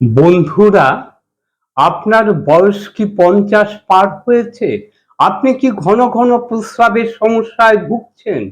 বন্ধুরা, আপনার বয়স কি পঞ্চাশ পার হয়েছে? আপনি কি ঘন ঘন প্রস্রাবের সমস্যায় ভুগছেন?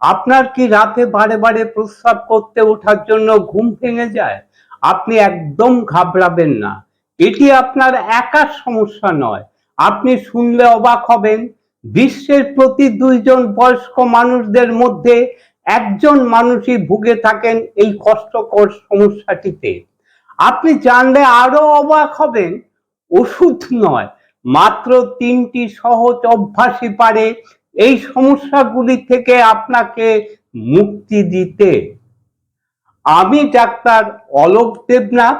আপনার কি রাতে বারে বারে প্রস্রাব করতে ওঠার জন্য ঘুম ভেঙে যায়? আপনি একদম ঘাবড়াবেন না। এটি আপনার একার সমস্যা নয়। আপনি শুনলে অবাক হবেন, বিশ্বের প্রতি দুইজন বয়স্ক মানুষদের মধ্যে একজন মানুষই ভুগে থাকেন এই কষ্টকর সমস্যাটিতে। আপনি জানলে আরও অবাক হবেন। ওষুধ নয়, মাত্র তিনটি সহজ অভ্যাসই পারে এই সমস্যাগুলি থেকে আপনাকে মুক্তি দিতে। আমি ডাক্তার অলোক দেবনাথ।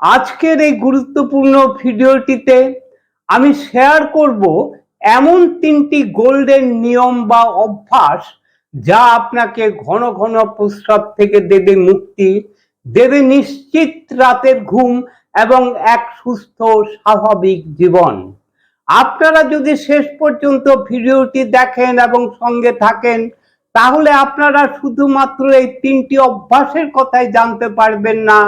আজকের এই গুরুত্বপূর্ণ ভিডিওটিতে আমি শেয়ার করব এমন তিনটি গোল্ডেন নিয়ম বা অভ্যাস যা আপনাকে ঘন ঘন প্রস্রাব থেকে দেবে মুক্তি দেবে নিশ্চিত রাতের ঘুম এবং এক সুস্থ স্বাভাবিক জীবন। আপনারা যদি শেষ পর্যন্ত ভিডিওটি দেখেন এবং সঙ্গে থাকেন, তাহলে আপনারা শুধুমাত্র এই তিনটি অভ্যাসের কথাই জানতে পারবেন না।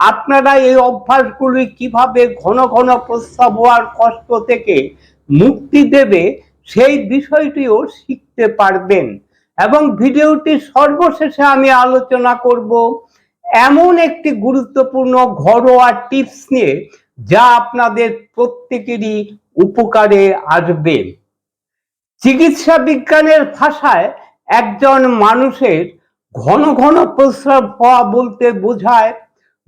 আপনারা এই অভ্যাসগুলি কীভাবে ঘন ঘন প্রস্রাব হওয়ার কষ্ট থেকে মুক্তি দেবে, সেই বিষয়টিও শিখতে পারবেন। এবং ভিডিওটি সর্বশেষে আমি আলোচনা করব এমন একটি গুরুত্বপূর্ণ ঘরোয়া টিপস নিয়ে যা আপনাদের প্রত্যেকেরই উপকারে আসবে। চিকিৎসা বিজ্ঞানের ভাষায় একজন মানুষের ঘন ঘন প্রস্রাব হওয়া বলতে বোঝায়,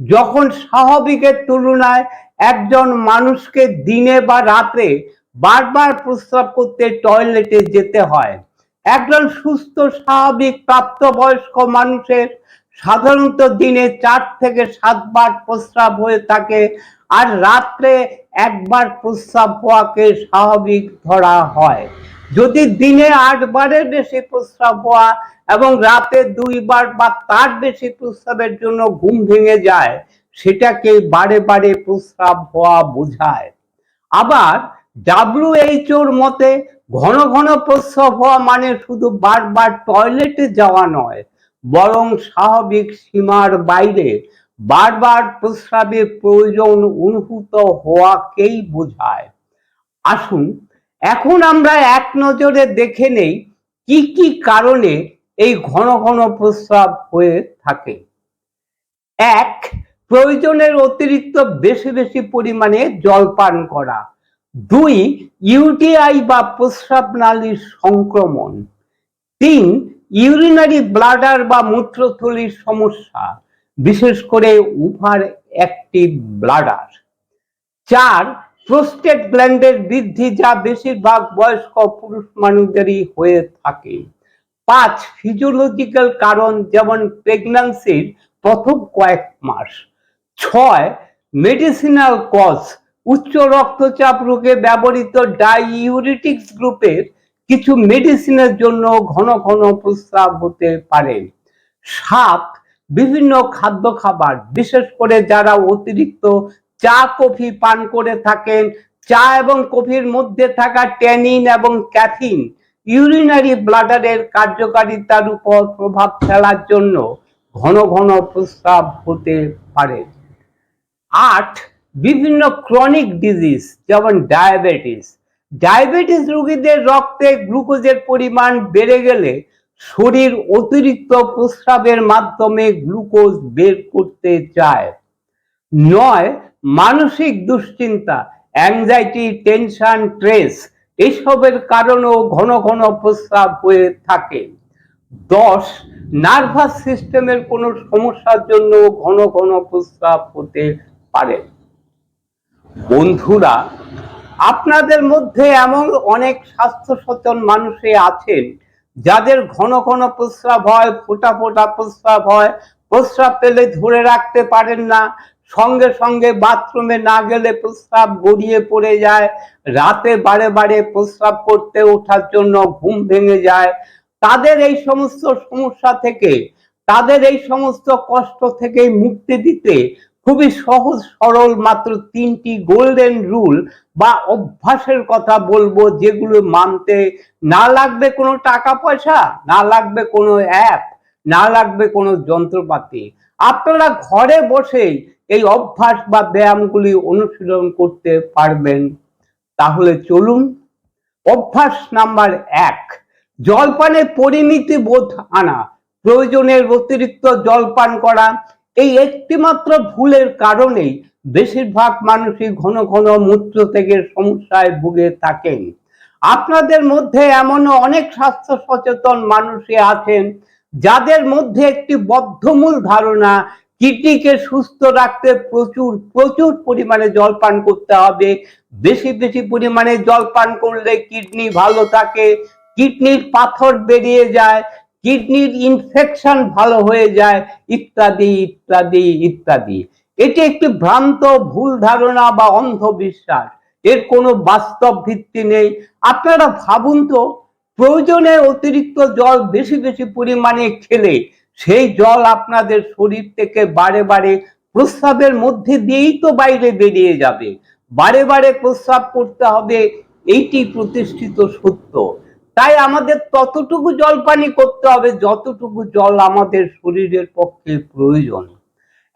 যখন স্বাভাবিকের তুলনায় একজন মানুষকে দিনে বা রাতে বারবার প্রস্রাব করতে টয়লেটে যেতে হয়। একজন সুস্থ, স্বাভাবিক প্রাপ্তবয়স্ক মানুষের সাধারণত দিনে চার থেকে সাতবার প্রস্রাব হয়ে থাকে আর রাত্রে একবার প্রস্রাব হওয়াকে স্বাভাবিক ধরা হয়। যদি দিনে আটবারের বেশি প্রস্রাব হওয়া এবং রাতে দুইবার বা তার বেশি প্রস্রাবের জন্য ঘুম ভেঙে যায়, সেটাকে বারে বারে প্রস্রাব হওয়া বোঝায়। আবার ডাব্লিউএইচওর মতে ঘন ঘন প্রস্রাব হওয়া মানে শুধু বারবার টয়লেটে যাওয়া নয় বরং স্বাভাবিক সীমার বাইরে বারবার প্রস্রাবের প্রয়োজন অনুভূত হওয়াকেই বোঝায়। আসুন, এখন আমরা এক নজরে দেখে নেই কি কি কারণে এই ঘন ঘন প্রস্রাব হয়ে থাকে। এক, প্রয়োজনের অতিরিক্ত বেশি বেশি পরিমাণে জল পান করা। দুই, ইউটিআই বা প্রস্রাব নালীর সংক্রমণ। তিন ইউরিনারি ব্লাডার বা মূত্রথলির সমস্যা, বিশেষ করে উভার অ্যাক্টিভ ব্লাডার। চার, প্রোস্টেট গ্ল্যান্ডের বৃদ্ধি যা বেশিরভাগ বয়স্ক পুরুষ মানুষদেরই হয়ে থাকে। পাঁচ, ফিজিওলজিক্যাল কারণ যেমন প্রেগন্যান্সির প্রথম কয়েক মাস। ছয়, মেডিসিনাল কজ, উচ্চ রক্তচাপ রোগে ব্যবহৃত ডাইউরিটিক্স গ্রুপের কিছু মেডিসিনের জন্য ঘন ঘন প্রস্রাব হতে পারে। সাত বিভিন্ন খাদ্য খাবার, বিশেষ করে যারা অতিরিক্ত চা, কফি পান করে থাকেন, চা এবং কফির মধ্যে থাকা ট্যানিন এবং ক্যাফিন ইউরিনারি ব্লাডারের কার্যকারিতার উপর প্রভাব ফেলার জন্য ঘন ঘন প্রস্রাব হতে পারে। আট, বিভিন্ন ক্রনিক ডিজিজ যেমন ডায়াবেটিস ডায়াবেটিস রোগীদের রক্তে গ্লুকোজের পরিমাণ বেড়ে গেলে শরীর অতিরিক্ত প্রস্রাবের মাধ্যমে গ্লুকোজ বের করতে চায়। নয়, মানসিক দুশ্চিন্তা অ্যাংজাইটি টেনশন স্ট্রেস এসবের কারণেও ঘন ঘন প্রস্রাব হয়ে থাকে। দশ নার্ভাস সিস্টেমের কোনো সমস্যার জন্য ঘন ঘন প্রস্রাব হতে পারে। বন্ধুরা আপনাদের মধ্যে এমন অনেক স্বাস্থ্য সচেতন মানুষই আছেন, যাদের ঘন ঘন প্রস্রাব হয়, ফোটা ফোটা প্রস্রাব হয়, প্রস্রাব পেলে ধরে রাখতে পারেন না, সঙ্গে সঙ্গে বাথরুমে না গেলে প্রস্রাব গড়িয়ে পড়ে যায়, রাতে বারে বারে প্রস্রাব করতে ওঠার জন্য ঘুম ভেঙে যায়। তাদের এই সমস্ত সমস্যা থেকে, তাদের এই সমস্ত কষ্ট থেকে মুক্তি দিতে খুবই সহজ, সরল মাত্র তিনটি গোল্ডেন রুল বা অভ্যাসের কথা বলব যেগুলো মানতে না লাগবে কোনো টাকা পয়সা, না লাগবে কোনো অ্যাপ না লাগবে কোনো যন্ত্রপাতি। আপনারা ঘরে বসেই এই অভ্যাস বা ব্যায়ামগুলি অনুশীলন করতে পারবেন। তাহলে চলুন। অভ্যাস নাম্বার এক জলপানের পরিমিতি বোধ আনা। প্রয়োজনের অতিরিক্ত জলপান করা। এই একটিমাত্র ভুলের কারণেই বেশিরভাগ মানুষই ঘন ঘন মূত্র থেকে সমস্যায় ভুগে থাকেন। আপনাদের মধ্যে এমনও অনেক স্বাস্থ্য সচেতন মানুষই আছেন, যাদের মধ্যে একটি বদ্ধমূল ধারণা কিডনিকে সুস্থ রাখতে প্রচুর প্রচুর পরিমাণে জল পান করতে হবে। বেশি বেশি পরিমাণে জল পান করলে কিডনি ভালো থাকে, কিডনির পাথর বেরিয়ে যায় কিডনির ইনফেকশন ভালো হয়ে যায়, ইত্যাদি ইত্যাদি ইত্যাদি। এটি একটি ভ্রান্ত ভুল ধারণা বা অন্ধবিশ্বাস। এর কোনো বাস্তব ভিত্তি নেই। আপনারা ভাবুন তো, প্রয়োজনে অতিরিক্ত জল বেশি বেশি পরিমাণে খেলে, সেই জল আপনাদের শরীর থেকে বারে বারে প্রস্রাবের মধ্যে দিয়েই তো বাইরে বেরিয়ে যাবে। বারে বারে প্রস্রাব করতে হবে, এইটি প্রতিষ্ঠিত সত্য। তাই আমাদের ততটুকু জল পানি করতে হবে, যতটুকু জল আমাদের শরীরের পক্ষে প্রয়োজন।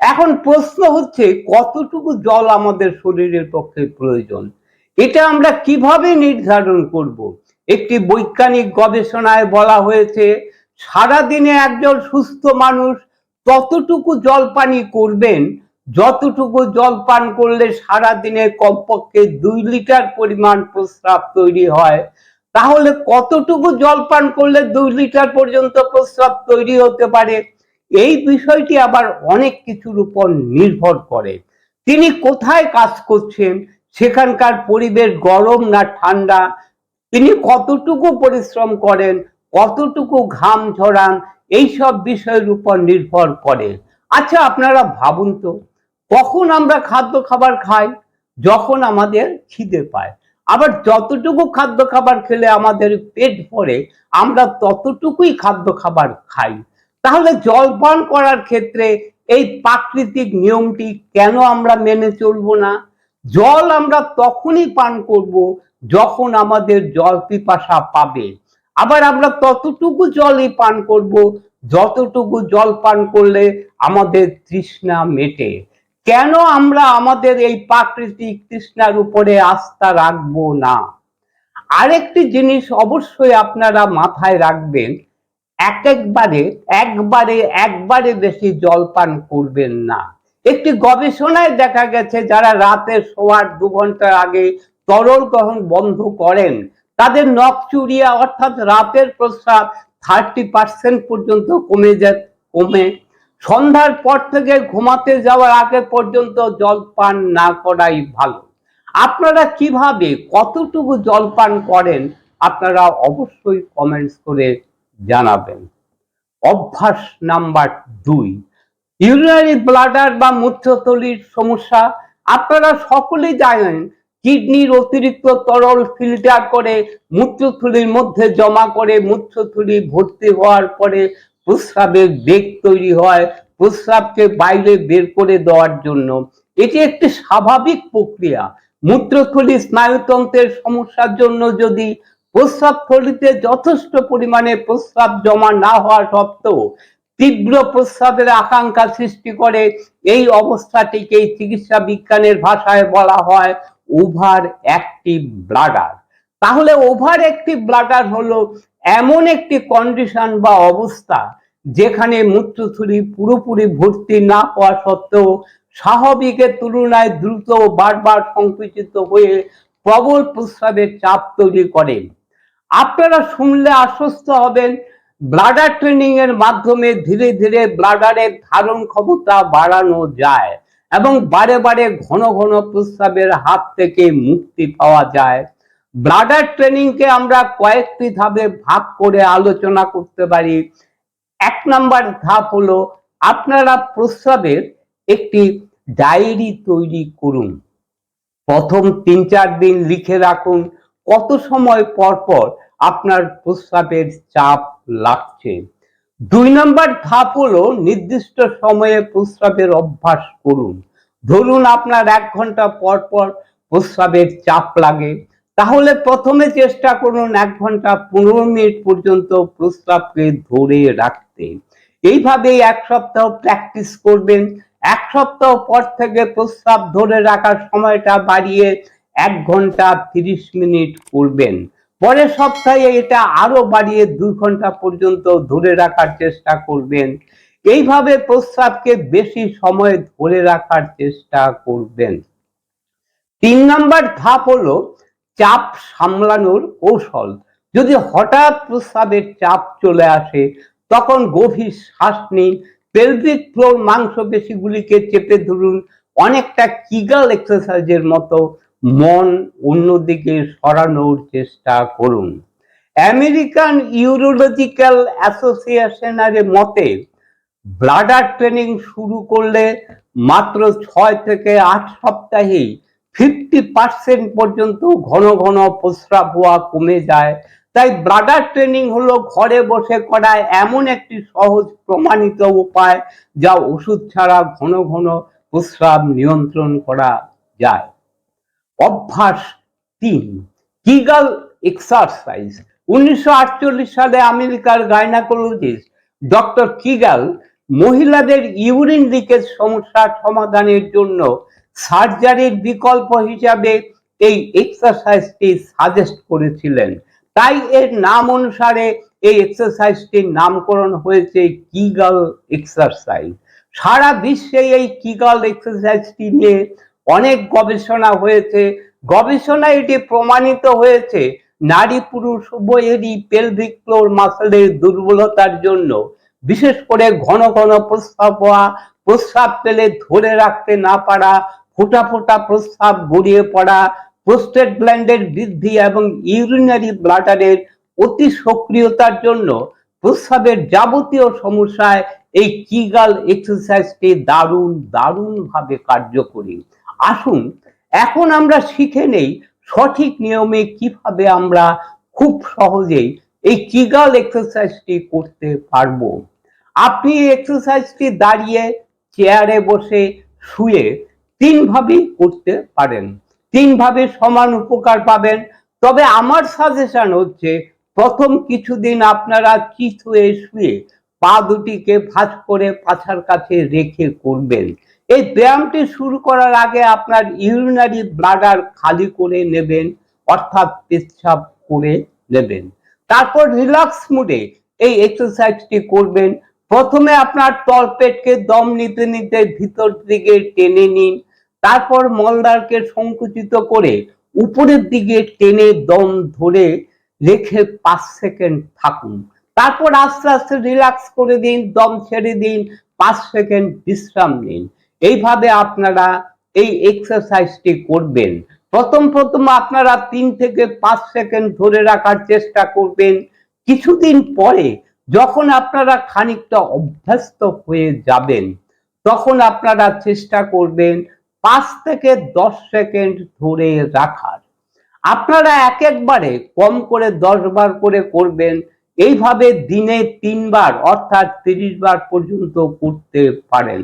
এখন প্রশ্ন হচ্ছে, কতটুকু জল আমাদের শরীরের পক্ষে প্রয়োজন? এটা আমরা কীভাবে নির্ধারণ করব? একটি বৈজ্ঞানিক গবেষণায় বলা হয়েছে, সারাদিনে একজন সুস্থ মানুষ ততটুকু জল পানি করবেন, যতটুকু জল পান করলে সারাদিনে কমপক্ষে দুই লিটার পরিমাণ প্রস্রাব তৈরি হয় তাহলে কতটুকু জল পান করলে দুই লিটার পর্যন্ত প্রস্রাব তৈরি হতে পারে? এই বিষয়টি আবার অনেক কিছুর উপর নির্ভর করে। তিনি কোথায় কাজ করছেন? সেখানকার পরিবেশ গরম না ঠান্ডা? তিনি কতটুকু পরিশ্রম করেন? কতটুকু ঘাম ঝরান? এইসব বিষয়ের উপর নির্ভর করে। আচ্ছা আপনারা ভাবুন তো, কখন আমরা খাদ্য খাবার খাই? যখন আমাদের খিদে পায়। আবার যতটুকু খাদ্য খাবার খেলে আমাদের পেট ভরে, আমরা ততটুকুই খাদ্য খাবার খাই। তাহলে জল পান করার ক্ষেত্রে এই প্রাকৃতিক নিয়মটি কেন আমরা মেনে চলবো না? জল আমরা তখনই পান করব যখন আমাদের জল পিপাসা পাবে। আবার আমরা ততটুকু জলই পান করব, যতটুকু জল পান করলে আমাদের তৃষ্ণা মেটে। কেন আমরা আমাদের এই প্রাকৃতিক তৃষ্ণার উপরে আস্থা রাখব না? আরেকটি জিনিস অবশ্যই আপনারা মাথায় রাখবেন, এক একবারে একবারে একবারে বেশি জল পান করবেন না। একটি গবেষণায় দেখা গেছে, যারা রাতে শোয়ার দু ঘণ্টা আগে তরল গ্রহণ বন্ধ করেন, তাদের নখচুরিয়া অর্থাৎ রাতের প্রস্রাব থার্টি পার্সেন্ট পর্যন্ত কমে যায় কমে সন্ধ্যার পর থেকে ঘুমাতে যাওয়ার আগে পর্যন্ত জল পান না করাই ভালো। আপনারা কীভাবে কতটুকু জল পান করেন, আপনারা অবশ্যই কমেন্টস করে জানাবেন। অভ্যাস নাম্বার দুই ইউরিনারি ব্লাডার বা মূত্রথলির সমস্যা। আপনারা সকলেই জানেন, কিডনির অতিরিক্ত তরল ফিল্টার করে মূত্রথলির মধ্যে জমা করে মূত্রথলি ভর্তি হওয়ার পরে প্রস্রাবের বেগ তৈরি হয় প্রস্রাবকে বাইরে বের করে দেওয়ার জন্য। এটি একটি স্বাভাবিক প্রক্রিয়া। মূত্রথলি স্নায়ুতন্ত্রের সমস্যার জন্য যদি প্রস্রাব থলিতে যথেষ্ট পরিমাণে প্রস্রাব জমা না হওয়া সত্ত্বেও তীব্র প্রস্রাবের আকাঙ্ক্ষা সৃষ্টি করে, এই অবস্থাটিকেই চিকিৎসা বিজ্ঞানের ভাষায় বলা হয় ওভার অ্যাক্টিভ ব্লাডার। তাহলে ওভার অ্যাক্টিভ ব্লাডার হলো এমন একটি কন্ডিশন বা অবস্থা যেখানে মূত্রথলি পুরোপুরি ভর্তি না পাওয়া সত্ত্বেও স্বাভাবিকের তুলনায় দ্রুত বারবার সংকুচিত হয়ে প্রবল প্রস্রাবের চাপ তৈরি করে। আপনারা শুনলে আশ্বস্ত হবেন ব্লাডার ট্রেনিং এর মাধ্যমে ধীরে ধীরে ব্লাডারের ধারণ ক্ষমতা বাড়ানো যায় এবং বারে বারে ঘন ঘন প্রস্রাবের হাত থেকে মুক্তি পাওয়া যায়। ব্লাডার ট্রেনিংকে আমরা কয়েকটি ধাপে ভাগ করে আলোচনা করতে পারি। এক নাম্বার ধাপ হলো আপনারা প্রস্রাবের একটি ডায়েরি তৈরি করুন। প্রথম তিন চার দিন লিখে রাখুন কত সময় পর পর আপনার প্রস্রাবের চাপ লাগছে। দুই নম্বর ধাপ হলো নির্দিষ্ট সময়ে প্রস্রাবের অভ্যাস করুন। ধরুন আপনার এক ঘণ্টা পর পর প্রস্রাবের চাপ লাগে। তাহলে প্রথমে চেষ্টা করুন এক ঘণ্টা পনেরো মিনিট পর্যন্ত প্রস্রাবকে ধরে রাখতে। এইভাবে এক সপ্তাহ প্র্যাকটিস করবেন। এক সপ্তাহ পর থেকে প্রস্রাব ধরে রাখার সময়টা বাড়িয়ে এক ঘণ্টা তিরিশ মিনিট করবেন। পরের সপ্তাহে এটা আরও বাড়িয়ে দুই ঘণ্টা পর্যন্ত ধরে রাখার চেষ্টা করবেন। এইভাবে প্রস্রাবকে বেশি সময় ধরে রাখার চেষ্টা করবেন। তিন নাম্বার ধাপ হলো চাপ সামলানোর কৌশল। যদি হঠাৎ প্রস্রাবের চাপ চলে আসে, তখন গভীর শ্বাস নিন। পেলভিক ফ্লোর মাংসপেশিগুলিকে চেপে ধরুন। অনেকটা কিগাল এক্সারসাইজের মতো মন অন্যদিকে সরানোর চেষ্টা করুন। আমেরিকান ইউরোলজিক্যাল অ্যাসোসিয়েশনের মতে, ব্লাডার ট্রেনিং শুরু করলে মাত্র ছয় থেকে আট সপ্তাহেই ফিফটি পার্সেন্ট পর্যন্ত ঘন ঘন প্রস্রাব হওয়া কমে যায়। তাই ব্লাডার ট্রেনিং হলো ঘরে বসে করা এমন একটি সহজ প্রমাণিত উপায় যা ওষুধ ছাড়া ঘন ঘন প্রস্রাব নিয়ন্ত্রণ করা যায়। অভ্যাস তিন কিগাল এক্সারসাইজ উনিশশো আটচল্লিশ সালে আমেরিকার গাইনাকোলজিস্ট ডক্টর কিগাল মহিলাদের ইউরিন লিকেজ সমস্যার সমাধানের জন্য সার্জারির বিকল্প হিসাবে এই এক্সারসাইজটি সাজেস্ট করেছিলেন। তাই এর নাম অনুসারে এই এক্সারসাইজটির নামকরণ হয়েছে কিগাল এক্সারসাইজ সারা বিশ্বে এই কিগাল এক্সারসাইজটি নিয়ে অনেক গবেষণা হয়েছে। গবেষণায় এটি প্রমাণিত হয়েছে নারী পুরুষ উভয়েরই পেলভিক ফ্লোর মাসেলের দুর্বলতার জন্য। বিশেষ করে ঘন ঘন প্রস্রাব হওয়া, প্রস্রাব পেলে ধরে রাখতে না পারা ফোটা ফোটা প্রস্রাব গড়িয়ে পড়া প্রোস্টেট গ্ল্যান্ডের বৃদ্ধি এবং ইউরিনারি ব্লাডারের অতি সক্রিয়তার জন্য প্রস্রাবের যাবতীয় সমস্যায় এই কিগাল এক্সারসাইজটি দারুণ দারুণ ভাবে কার্যকরী। আসুন, এখন আমরা শিখে নেই সঠিক নিয়মে কীভাবে আমরা খুব সহজেই এই কিগাল এক্সারসাইজটি করতে পারব। আপনি এক্সারসাইজটি দাঁড়িয়ে চেয়ারে বসে শুয়ে তিনভাবেই করতে পারেন। তিনভাবে সমান উপকার পাবেন। তবে আমার সাজেশন হচ্ছে, প্রথম কিছুদিন আপনারা চিত শুয়ে পা দুটিকে ভাঁজ করে পাছার কাছে রেখে করবেন। এই ব্যায়ামটি শুরু করার আগে আপনার ইউরিনারি ব্লাডার খালি করে নেবেন, অর্থাৎ পেচ্ছাপ করে নেবেন। তারপর রিল্যাক্স মুডে এই এক্সারসাইজটি করবেন। প্রথমে আপনার তলপেটকে দম নিতে নিতে ভিতর দিকে টেনে নিন। তারপর মলদারকে সংকুচিত করে উপরের দিকে টেনে দম ধরে রেখে পাঁচ সেকেন্ড থাকুন। তারপর আস্তে আস্তে রিল্যাক্স করে দিন, দম ছেড়ে দিন, পাঁচ সেকেন্ড বিশ্রাম নিন। এইভাবে আপনারা এই এক্সারসাইজটি করবেন। প্রথম প্রথম আপনারা তিন থেকে পাঁচ সেকেন্ড ধরে রাখার চেষ্টা করবেন। কিছুদিন পরে যখন আপনারা খানিকটা অভ্যস্ত হয়ে যাবেন, তখন আপনারা চেষ্টা করবেন পাঁচ থেকে দশ সেকেন্ড ধরে রাখার। আপনারা এক একবারে কম করে দশ বার করে করবেন। এইভাবে দিনে তিনবার অর্থাৎ তিরিশ বার পর্যন্ত করতে পারেন।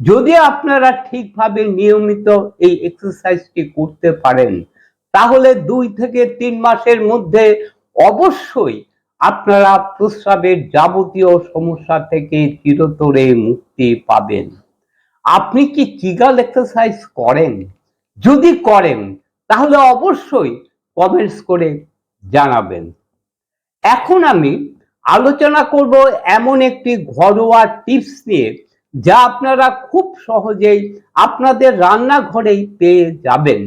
যদি আপনারা ঠিকভাবে নিয়মিত এই এক্সারসাইজটি করতে পারেন, তাহলে দুই থেকে তিন মাসের মধ্যে অবশ্যই আপনারা প্রস্রাবের যাবতীয় সমস্যা থেকে চিরতরে মুক্তি পাবেন। আপনি কি কিগাল এক্সারসাইজ করেন? যদি করেন, তাহলে অবশ্যই কমেন্টস করে জানাবেন। এখন আমি আলোচনা করব এমন একটি ঘরোয়া টিপস নিয়ে, যা আপনারা খুব সহজেই আপনাদের রান্নাঘরেই পেয়ে যাবেন।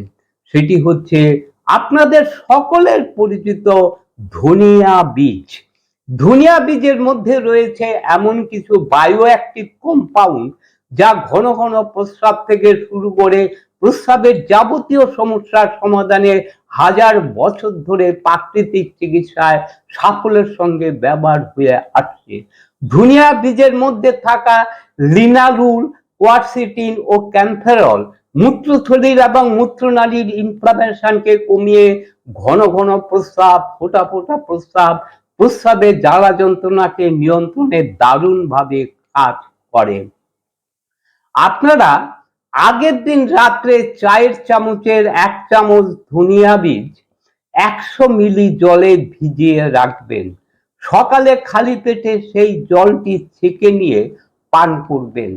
সেটি হচ্ছে আপনাদের সকলের পরিচিত ধনিয়া বীজ। ধনিয়া বীজের মধ্যে রয়েছে এমন কিছু বায়ো অ্যাক্টিভ কম্পাউন্ড যা ঘন ঘন প্রস্রাব থেকে শুরু করে প্রস্রাবের যাবতীয় সমস্যার সমাধানে হাজার বছর ধরে প্রাকৃতিক চিকিৎসায় সাফল্যের সঙ্গে ব্যবহার হয়ে আসছে। ধুনিয়া বীজের মধ্যে থাকা লিনালুল কোয়ারসিটিন ও ক্যাম্ফেরল মূত্রথলির এবং মূত্রনালীর ইনফ্লামেশনকে কমিয়ে ঘন ঘন প্রস্রাব, ফোটা ফোটা প্রস্রাব, প্রস্রাবের জ্বালা যন্ত্রণাকে নিয়ন্ত্রণে দারুণভাবে কাজ করে। আপনারা আগের দিন রাত্রে চায়ের চামচের এক চামচ ধনিয়া বীজ একশো মিলি জলে ভিজিয়ে রাখবেন। সকালে খালি পেটে সেই জলটি ছেঁকে নিয়ে পান করবেন।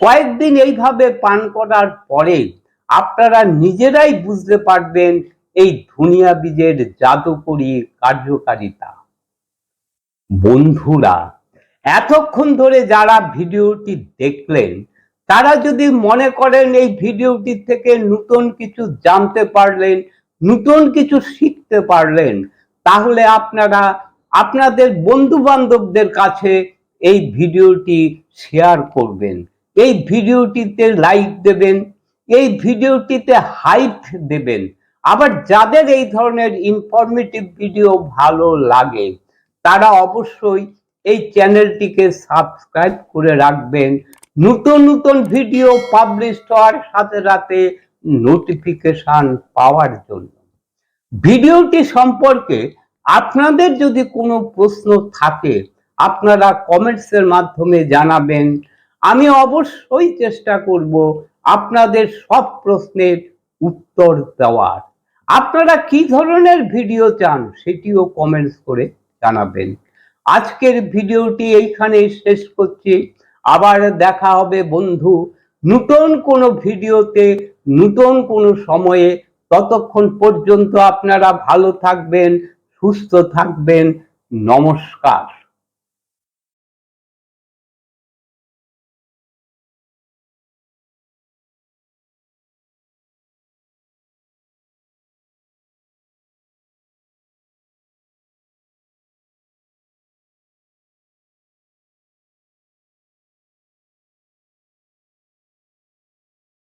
কয়েকদিন এইভাবে পান করার পরে আপনারা নিজেরাই বুঝতে পারবেন এই ধনিয়া বীজের জাদুকরী কার্যকারিতা। বন্ধুরা, এতক্ষণ ধরে যারা ভিডিওটি দেখলেন তারা যদি মনে করেন এই ভিডিওটি থেকে নতুন কিছু জানতে পারলেন, নতুন কিছু শিখতে পারলেন, তাহলে আপনারা আপনাদের বন্ধু বান্ধবদের কাছে এই ভিডিওটি শেয়ার করবেন। এই ভিডিওটিতে লাইক দেবেন, এই ভিডিওটিতে হাইপ দেবেন। আবার যাদের এই ধরনের ইনফরমেটিভ ভিডিও ভালো লাগে, তারা অবশ্যই এই চ্যানেলটিকে সাবস্ক্রাইব করে রাখবেন। নতুন নতুন ভিডিও পাবলিশ হওয়ার সাথে সাথে নোটিফিকেশন পাওয়ার জন্য। ভিডিওটি সম্পর্কে আপনাদের যদি কোনো প্রশ্ন থাকে, আপনারা কমেন্টসের মাধ্যমে জানাবেন। আমি অবশ্যই চেষ্টা করব আপনাদের সব প্রশ্নের উত্তর দেওয়ার। আপনারা কি ধরনের ভিডিও চান সেটিও কমেন্টস করে জানাবেন। আজকের ভিডিওটি এইখানেই শেষ করছি। আবার দেখা হবে বন্ধু। নতুন কোনো ভিডিওতে, নতুন কোনো সময়ে। ততক্ষণ পর্যন্ত আপনারা ভালো থাকবেন, সুস্থ থাকবেন। নমস্কার।